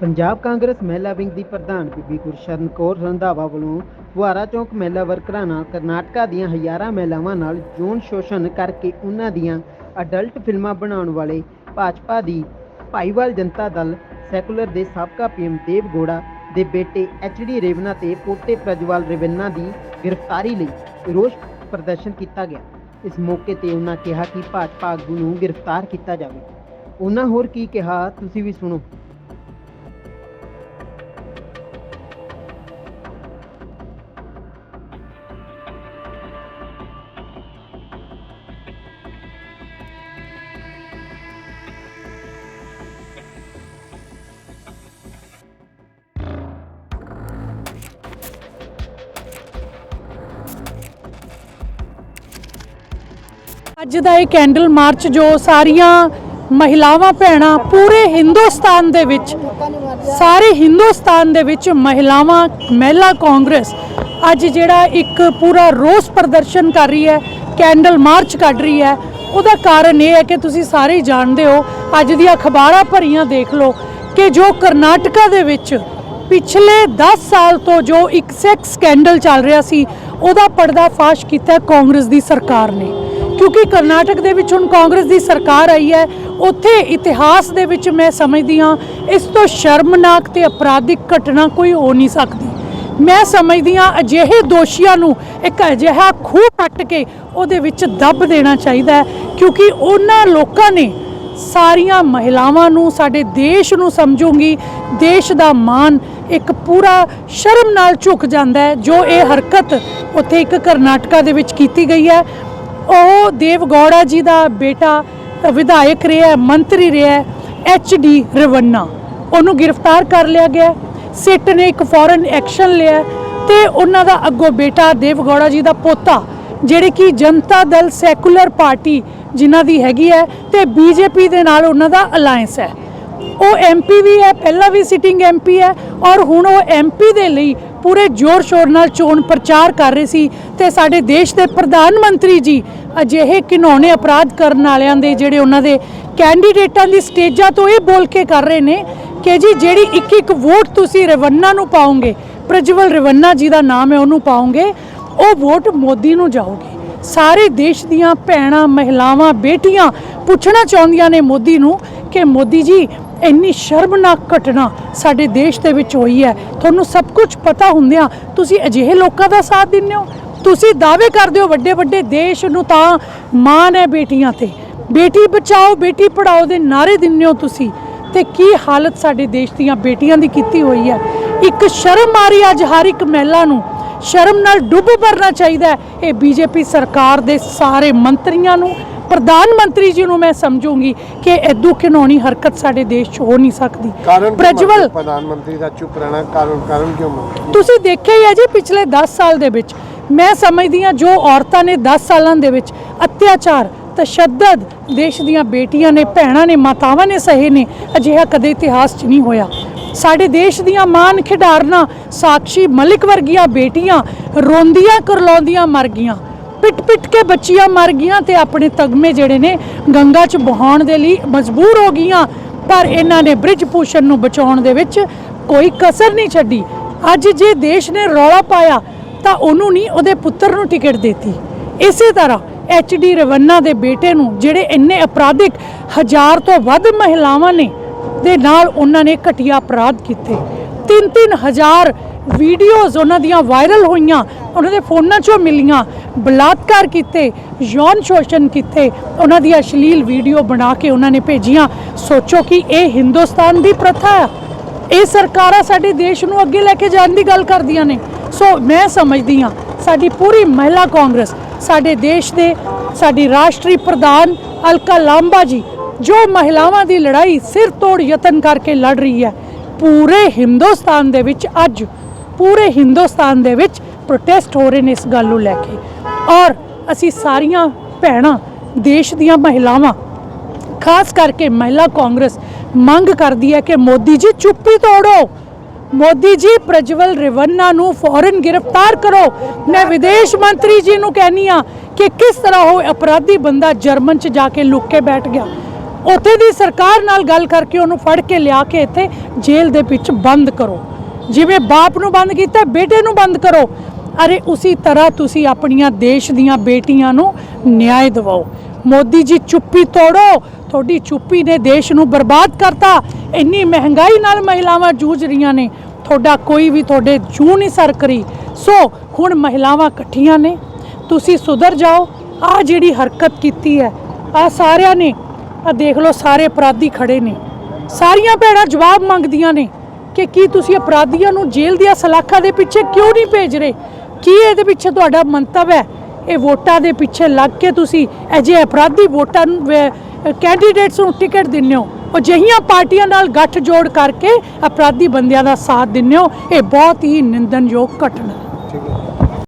ਪੰਜਾਬ ਕਾਂਗਰਸ ਮਹਿਲਾ ਵਿੰਗ ਦੀ ਪ੍ਰਧਾਨ ਬੀਬੀ ਗੁਰਸ਼ਰਨ ਕੌਰ ਰੰਧਾਵਾ ਵੱਲੋਂ ਫੁਹਾਰਾ ਚੌਂਕ ਮਹਿਲਾ ਵਰਕਰਾਂ ਨਾਲ ਕਰਨਾਟਕਾ ਦੀਆਂ ਹਜ਼ਾਰਾਂ ਮਹਿਲਾਵਾਂ ਨਾਲ ਯੌਨ ਸ਼ੋਸ਼ਣ ਕਰਕੇ ਉਹਨਾਂ ਦੀਆਂ ਅਡਲਟ ਫਿਲਮਾਂ ਬਣਾਉਣ ਵਾਲੇ ਭਾਜਪਾ ਦੀ ਭਾਈਵਾਲ ਜਨਤਾ ਦਲ, ਸੈਕੂਲਰ ਦੇ ਸਾਬਕਾ ਪੀਐਮ ਦੇਵ ਗੋੜਾ ਦੇ ਬੇਟੇ ਐਚਡੀ ਰੇਵਨਾ ਤੇ ਪੋਤੇ ਪ੍ਰਜਵਾਲ ਰੇਵਨਾ ਦੀ ਗ੍ਰਿਫਤਾਰੀ ਲਈ ਰੋਸ ਪ੍ਰਦਰਸ਼ਨ ਕੀਤਾ ਗਿਆ। ਇਸ ਮੌਕੇ ਤੇ ਉਹਨਾਂ ਕਿਹਾ ਕਿ ਭਾਜਪਾ ਆਗੂ ਨੂੰ ਗ੍ਰਿਫਤਾਰ ਕੀਤਾ ਜਾਵੇ। ਉਹਨਾਂ ਹੋਰ ਕੀ ਕਿਹਾ, ਤੁਸੀਂ ਵੀ ਸੁਣੋ। ਅੱਜ ਦਾ ਇਹ ਕੈਂਡਲ ਮਾਰਚ ਜੋ ਸਾਰੀਆਂ ਮਹਿਲਾਵਾਂ ਭੈਣਾਂ ਪੂਰੇ ਹਿੰਦੁਸਤਾਨ ਦੇ ਵਿੱਚ, ਸਾਰੇ ਹਿੰਦੁਸਤਾਨ ਦੇ ਵਿੱਚ ਮਹਿਲਾਵਾਂ, ਮਹਿਲਾ ਕਾਂਗਰਸ ਅੱਜ ਜਿਹੜਾ ਇੱਕ ਪੂਰਾ ਰੋਸ ਪ੍ਰਦਰਸ਼ਨ ਕਰ ਰਹੀ ਹੈ, ਕੈਂਡਲ ਮਾਰਚ ਕੱਢ ਰਹੀ ਹੈ। ਉਹਦਾ ਕਾਰਨ ਇਹ ਹੈ ਕਿ ਤੁਸੀਂ ਸਾਰੇ ਹੀ ਜਾਣਦੇ ਹੋ, ਅੱਜ ਦੀਆਂ ਅਖਬਾਰਾਂ ਭਰੀਆਂ ਦੇਖ ਲਓ ਕਿ ਜੋ ਕਰਨਾਟਕਾ ਦੇ ਵਿੱਚ ਪਿਛਲੇ 10 ਸਾਲ ਤੋਂ ਜੋ ਇੱਕ ਸੈਕਸ ਸਕੈਂਡਲ ਚੱਲ ਰਿਹਾ ਸੀ, ਉਹਦਾ ਪਰਦਾਫਾਸ਼ ਕੀਤਾ ਕਾਂਗਰਸ ਦੀ ਸਰਕਾਰ ਨੇ। ਕਿਉਂਕਿ ਕਰਨਾਟਕ ਦੇ ਵਿੱਚ ਹੁਣ ਕਾਂਗਰਸ ਦੀ ਸਰਕਾਰ ਆਈ ਹੈ, ਉੱਥੇ ਇਤਿਹਾਸ ਦੇ ਵਿੱਚ ਮੈਂ ਸਮਝਦੀ ਹਾਂ, ਇਸ ਤੋਂ ਸ਼ਰਮਨਾਕ ਤੇ ਅਪਰਾਧਿਕ ਘਟਨਾ ਕੋਈ ਹੋ ਨਹੀਂ ਸਕਦੀ। ਮੈਂ ਸਮਝਦੀ ਹਾਂ, ਅਜਿਹੇ ਦੋਸ਼ੀਆਂ ਨੂੰ ਇੱਕ ਅਜਿਹਾ ਖੂਹ ਕੱਟ ਕੇ ਉਹਦੇ ਵਿੱਚ ਦੱਬ ਦੇਣਾ ਚਾਹੀਦਾ ਹੈ, ਕਿਉਂਕਿ ਉਹਨਾਂ ਲੋਕਾਂ ਨੇ ਸਾਰੀਆਂ ਮਹਿਲਾਵਾਂ ਨੂੰ, ਸਾਡੇ ਦੇਸ਼ ਨੂੰ ਸਮਝੂਗੀ, ਦੇਸ਼ ਦਾ ਮਾਨ ਇੱਕ ਪੂਰਾ ਸ਼ਰਮ ਨਾਲ ਝੁਕ ਜਾਂਦਾ ਹੈ, ਜੋ ਇਹ ਹਰਕਤ ਉੱਥੇ ਇੱਕ ਕਰਨਾਟਕਾ ਦੇ ਵਿੱਚ ਕੀਤੀ ਗਈ ਹੈ। ਉਹ ਦੇਵਗੌੜਾ ਜੀ ਦਾ ਬੇਟਾ ਵਿਧਾਇਕ ਰਿਹਾ ਮੰਤਰੀ ਰਿਹਾ ਹੈ, ਐਚ ਡੀ ਰਵੰਨਾ। ਉਹਨੂੰ ਗ੍ਰਿਫਤਾਰ ਕਰ ਲਿਆ ਗਿਆ ਸਿੱਟ ਨੇ ਇੱਕ ਫੌਰਨ ਐਕਸ਼ਨ ਲਿਆ ਹੈ ਤੇ ਉਹਨਾਂ ਦਾ ਅੱਗੋਂ ਬੇਟਾ ਦੇਵ ਗੌੜਾ ਜੀ ਦਾ ਪੋਤਾ ਜਿਹੜੇ ਕਿ ਜਨਤਾ ਦਲ ਸੈਕੂਲਰ ਪਾਰਟੀ ਜਿਨ੍ਹਾਂ ਦੀ ਹੈਗੀ ਹੈ ਤੇ ਬੀਜੇਪੀ ਦੇ ਨਾਲ ਉਹਨਾਂ ਦਾ ਅਲਾਈਅੰਸ ਹੈ। ਉਹ ਐਮਪੀ ਵੀ ਹੈ ਪਹਿਲਾਂ ਵੀ ਸਿਟਿੰਗ ਐਮਪੀ ਹੈ ਔਰ ਹੁਣ ਉਹ ਐਮਪੀ ਦੇ ਲਈ ਪੂਰੇ ਜ਼ੋਰ ਸ਼ੋਰ ਨਾਲ ਚੋਣ ਪ੍ਰਚਾਰ ਕਰ ਰਹੇ ਸੀ ਤੇ ਸਾਡੇ ਦੇਸ਼ ਦੇ ਪ੍ਰਧਾਨ ਮੰਤਰੀ ਜੀ ਅਜਿਹੇ ਘਿਨੌਣੇ ਅਪਰਾਧ ਕਰਨ ਵਾਲਿਆਂ ਦੇ ਜਿਹੜੇ ਉਹਨਾਂ ਦੇ ਕੈਂਡੀਡੇਟਾਂ ਦੀ ਸਟੇਜਾਂ ਤੋਂ ਇਹ ਬੋਲ ਕੇ ਕਰ ਰਹੇ ਨੇ ਕਿ ਜੀ ਜਿਹੜੀ ਇੱਕ ਇੱਕ ਵੋਟ ਤੁਸੀਂ ਰਵੰਨਾ ਨੂੰ ਪਾਓਗੇ, ਪ੍ਰਜਵਲ ਰਵੰਨਾ ਜੀ ਦਾ ਨਾਮ ਹੈ, ਉਹਨੂੰ ਪਾਓਗੇ, ਉਹ ਵੋਟ ਮੋਦੀ ਨੂੰ ਜਾਊਗੀ ਸਾਰੇ ਦੇਸ਼ ਦੀਆਂ ਭੈਣਾਂ, ਮਹਿਲਾਵਾਂ, ਬੇਟੀਆਂ ਪੁੱਛਣਾ ਚਾਹੁੰਦੀਆਂ ਨੇ ਮੋਦੀ ਨੂੰ ਕਿ ਮੋਦੀ ਜੀ, ਇੰਨੀ ਸ਼ਰਮਨਾਕ ਘਟਨਾ ਸਾਡੇ ਦੇਸ਼ ਦੇ ਵਿੱਚ ਹੋਈ ਹੈ। ਤੁਹਾਨੂੰ ਸਭ ਕੁਝ ਪਤਾ ਹੁੰਦਿਆਂ ਤੁਸੀਂ ਅਜਿਹੇ ਲੋਕਾਂ ਦਾ ਸਾਥ ਦਿੰਦੇ ਹੋ? ਤੁਸੀਂ ਦਾਅਵੇ ਕਰਦੇ ਹੋ ਵੱਡੇ ਵੱਡੇ ਦੇਸ਼ ਨੂੰ ਤਾਂ ਮਾਣ ਹੈ ਬੇਟੀਆਂ ਤੇ। ਬੇਟੀ ਬਚਾਓ ਬੇਟੀ ਪੜਾਓ ਦੇ ਨਾਰੇ ਦਿੰਦੇ ਹੋ ਤੁਸੀਂ। ਤੇ ਕੀ ਹਾਲਤ ਸਾਡੇ ਦੇਸ਼ ਦੀਆਂ ਬੇਟੀਆਂ ਦੀ ਕੀਤੀ ਹੋਈ ਹੈ? ਇੱਕ ਸ਼ਰਮ ਆ ਰਹੀ ਅੱਜ ਹਰ ਇੱਕ ਮਹਿਲਾ ਨੂੰ। ਸ਼ਰਮ ਨਾਲ ਡੁੱਬ ਭਰਨਾ ਚਾਹੀਦਾ ਹੈ। ਇਹ ਬੀਜੇਪੀ ਸਰਕਾਰ ਦੇ ਸਾਰੇ ਮੰਤਰੀਆਂ ਨੂੰ ਪ੍ਰਧਾਨ ਮੰਤਰੀ ਜੀ ਨੂੰ ਮੈਂ ਸਮਝੂੰਗੀ ਕਿ ਐਦੂ ਘਿਨੌਣੀ ਹਰਕਤ ਸਾਡੇ ਦੇਸ਼ 'ਚ ਹੋ ਨਹੀਂ ਸਕਦੀ। ਪ੍ਰਜਵਲ? ਪ੍ਰਧਾਨ ਮੰਤਰੀ ਦਾ ਚੁੱਪ ਰਹਿਣਾ ਕਾਰਨ ਕਾਰਨ ਕਿਉਂ? ਤੁਸੀਂ ਦੇਖਿਆ ਹੀ ਹੈ ਜੀ ਪਿਛਲੇ 10 ਸਾਲ ਦੇ ਵਿੱਚ ਮੈਂ ਸਮਝਦੀ ਹਾਂ ਜੋ ਔਰਤਾਂ ਨੇ 10 ਸਾਲਾਂ ਦੇ ਵਿੱਚ ਅਤਿਆਚਾਰ, ਤਸ਼ੱਦਦ ਦੇਸ਼ ਦੀਆਂ ਬੇਟੀਆਂ ਨੇ, ਭੈਣਾਂ ਨੇ, ਮਾਤਾਵਾਂ ਨੇ ਸਹੇ ਨੇ, ਅਜਿਹਾ ਕਦੇ ਇਤਿਹਾਸ 'ਚ ਨਹੀਂ ਹੋਇਆ। ਸਾਡੇ ਦੇਸ਼ ਦੀਆਂ ਮਾਨ ਖਿਡਾਰਨਾਂ, ਸਾਕਸ਼ੀ ਮਲਿਕ ਵਰਗੀਆਂ ਬੇਟੀਆਂ ਰੋਂਦੀਆਂ, ਕਰਲਾਉਂਦੀਆਂ ਮਰ ਗਈਆਂ। ਪਿੱਟ ਪਿੱਟ ਕੇ ਬੱਚੀਆਂ ਮਰ ਗਈਆਂ ਤੇ ਆਪਣੇ ਤਗਮੇ ਜਿਹੜੇ ਨੇ ਗੰਗਾ 'ਚ ਬਹਾਉਣ ਦੇ ਲਈ ਮਜਬੂਰ ਹੋ ਗਈਆਂ। ਪਰ ਇਹਨਾਂ ਨੇ ਬ੍ਰਿਜ ਭੂਸ਼ਣ ਨੂੰ ਬਚਾਉਣ ਦੇ ਵਿੱਚ ਕੋਈ ਕਸਰ ਨਹੀਂ ਛੱਡੀ। ਅੱਜ ਜੇ ਦੇਸ਼ ਨੇ ਰੌਲਾ ਪਾਇਆ ਤਾਂ ਉਹਨੂੰ ਨਹੀਂ, ਉਹਦੇ ਪੁੱਤਰ ਨੂੰ ਟਿਕਟ ਦਿੱਤੀ। ਇਸੇ ਤਰ੍ਹਾਂ ਐਚ ਡੀ ਰਵੰਨਾ ਦੇ ਬੇਟੇ ਨੂੰ ਜਿਹੜੇ ਇੰਨੇ ਅਪਰਾਧਿਕ ਹਜ਼ਾਰ ਤੋਂ ਵੱਧ ਮਹਿਲਾਵਾਂ ਨੇ, ਦੇ ਨਾਲ ਉਹਨਾਂ ਨੇ ਘਟੀਆ ਅਪਰਾਧ ਕੀਤੇ। ਤਿੰਨ ਤਿੰਨ ਹਜ਼ਾਰ ਵੀਡੀਓਜ਼ ਉਹਨਾਂ ਦੀਆਂ ਵਾਇਰਲ ਹੋਈਆਂ, ਉਹਨਾਂ ਦੇ ਫੋਨਾਂ 'ਚੋਂ ਮਿਲੀਆਂ, ਬਲਾਤਕਾਰ ਕੀਤੇ, ਯੌਨ ਸ਼ੋਸ਼ਣ ਕੀਤੇ, ਉਹਨਾਂ ਦੀ ਅਸ਼ਲੀਲ ਵੀਡੀਓ ਬਣਾ ਕੇ ਉਹਨਾਂ ਨੇ ਭੇਜੀਆਂ। ਸੋਚੋ ਕਿ ਇਹ ਹਿੰਦੁਸਤਾਨ ਦੀ ਪ੍ਰਥਾ ਹੈ ਇਹ ਸਰਕਾਰਾਂ ਸਾਡੇ ਦੇਸ਼ ਨੂੰ ਅੱਗੇ ਲੈ ਕੇ ਜਾਣ ਦੀ ਗੱਲ ਕਰਦੀਆਂ ਨੇ। ਸੋ ਮੈਂ ਸਮਝਦੀ ਹਾਂ, ਸਾਡੀ ਪੂਰੀ ਮਹਿਲਾ ਕਾਂਗਰਸ, ਸਾਡੇ ਦੇਸ਼ ਦੇ, ਸਾਡੀ ਰਾਸ਼ਟਰੀ ਪ੍ਰਧਾਨ ਅਲਕਾ ਲਾਂਬਾ ਜੀ, ਜੋ ਮਹਿਲਾਵਾਂ ਦੀ ਲੜਾਈ ਸਿਰ ਤੋੜ ਯਤਨ ਕਰਕੇ ਲੜ ਰਹੀ ਹੈ, ਪੂਰੇ ਹਿੰਦੁਸਤਾਨ ਦੇ ਵਿੱਚ ਅੱਜ, ਪੂਰੇ ਹਿੰਦੁਸਤਾਨ ਦੇ ਵਿੱਚ ਪ੍ਰੋਟੈਸਟ ਹੋ ਰਹੇ ਨੇ ਇਸ ਗੱਲ ਨੂੰ ਲੈ ਕੇ। ਔਰ ਅਸੀਂ ਸਾਰੀਆਂ ਭੈਣਾਂ, ਦੇਸ਼ ਦੀਆਂ ਮਹਿਲਾਵਾਂ, ਖਾਸ ਕਰਕੇ ਮਹਿਲਾ ਕਾਂਗਰਸ, ਮੰਗ ਕਰਦੀ ਹੈ ਕਿ ਮੋਦੀ ਜੀ ਚੁੱਪੀ ਤੋੜੋ। ਮੋਦੀ ਜੀ, ਪ੍ਰਜਵਲ ਰਿਵੰਨਾ ਨੂੰ ਫੌਰਨ ਗ੍ਰਿਫਤਾਰ ਕਰੋ। ਮੈਂ ਵਿਦੇਸ਼ ਮੰਤਰੀ ਜੀ ਨੂੰ ਕਹਿਨੀ ਆ ਕਿ ਕਿਸ ਤਰ੍ਹਾਂ ਉਹ ਅਪਰਾਧੀ ਬੰਦਾ ਜਰਮਨ ਚ ਜਾ ਕੇ ਲੁੱਕ ਕੇ ਬੈਠ ਗਿਆ। ਉੱਥੇ ਦੀ ਸਰਕਾਰ ਨਾਲ ਗੱਲ ਕਰਕੇ ਉਹਨੂੰ ਫੜ ਕੇ ਲਿਆ ਕੇ ਇੱਥੇ ਜੇਲ੍ਹ ਦੇ ਵਿੱਚ ਬੰਦ ਕਰੋ। ਜਿਵੇਂ ਬਾਪ ਨੂੰ ਬੰਦ ਕੀਤਾ, ਬੇਟੇ ਨੂੰ ਬੰਦ ਕਰੋ। ਅਰੇ ਉਸੇ ਤਰ੍ਹਾਂ ਤੁਸੀਂ ਆਪਣੀਆਂ ਦੇਸ਼ ਦੀਆਂ ਬੇਟੀਆਂ ਨੂੰ ਨਿਆਂ ਦਿਵਾਓ। ਮੋਦੀ ਜੀ, ਚੁੱਪੀ ਤੋੜੋ। ਤੁਹਾਡੀ ਚੁੱਪੀ ਨੇ ਦੇਸ਼ ਨੂੰ ਬਰਬਾਦ ਕਰਤਾ। ਇੰਨੀ ਮਹਿੰਗਾਈ ਨਾਲ ਮਹਿਲਾਵਾਂ ਜੂਝ ਰਹੀਆਂ ਨੇ। ਤੁਹਾਡਾ ਕੋਈ ਵੀ ਤੁਹਾਡੇ ਜੂ ਨਹੀਂ ਸਰ ਕਰੀ ਸੋ, ਹੁਣ ਮਹਿਲਾਵਾਂ ਇਕੱਠੀਆਂ ਨੇ। ਤੁਸੀਂ ਸੁਧਰ ਜਾਓ। ਆ ਜਿਹੜੀ ਹਰਕਤ ਕੀਤੀ ਹੈ ਆ ਸਾਰਿਆਂ ਨੇ ਆ ਦੇਖ ਲਓ ਸਾਰੇ ਅਪਰਾਧੀ ਖੜੇ ਨੇ। ਸਾਰੀਆਂ ਭੈਣਾਂ ਜਵਾਬ ਮੰਗਦੀਆਂ ਨੇ ਕਿ ਕੀ ਤੁਸੀਂ ਅਪਰਾਧੀਆਂ ਨੂੰ ਜੇਲ੍ਹ ਦੀਆਂ ਸਲਾਖਾਂ ਦੇ ਪਿੱਛੇ ਕਿਉਂ ਨਹੀਂ ਭੇਜ ਰਹੇ? ਕੀ ਇਹਦੇ ਪਿੱਛੇ ਤੁਹਾਡਾ ਮੰਤਵ ਹੈ? ਇਹ ਵੋਟਾਂ ਦੇ ਪਿੱਛੇ ਲੱਗ ਕੇ ਤੁਸੀਂ ਅਜੇ ਅਪਰਾਧੀ ਵੋਟਾਂ ਨੂੰ ਕੈਂਡੀਡੇਟਸ ਨੂੰ ਟਿਕਟ ਦਿੰਦੇ ਹੋ। ਅਜਿਹੀਆਂ ਪਾਰਟੀਆਂ ਨਾਲ ਗੱਠ ਜੋੜ ਕਰਕੇ ਅਪਰਾਧੀ ਬੰਦਿਆਂ ਦਾ ਸਾਥ ਦਿੰਦੇ ਹੋ। ਇਹ ਬਹੁਤ ਹੀ ਨਿੰਦਨਯੋਗ ਘਟਨਾ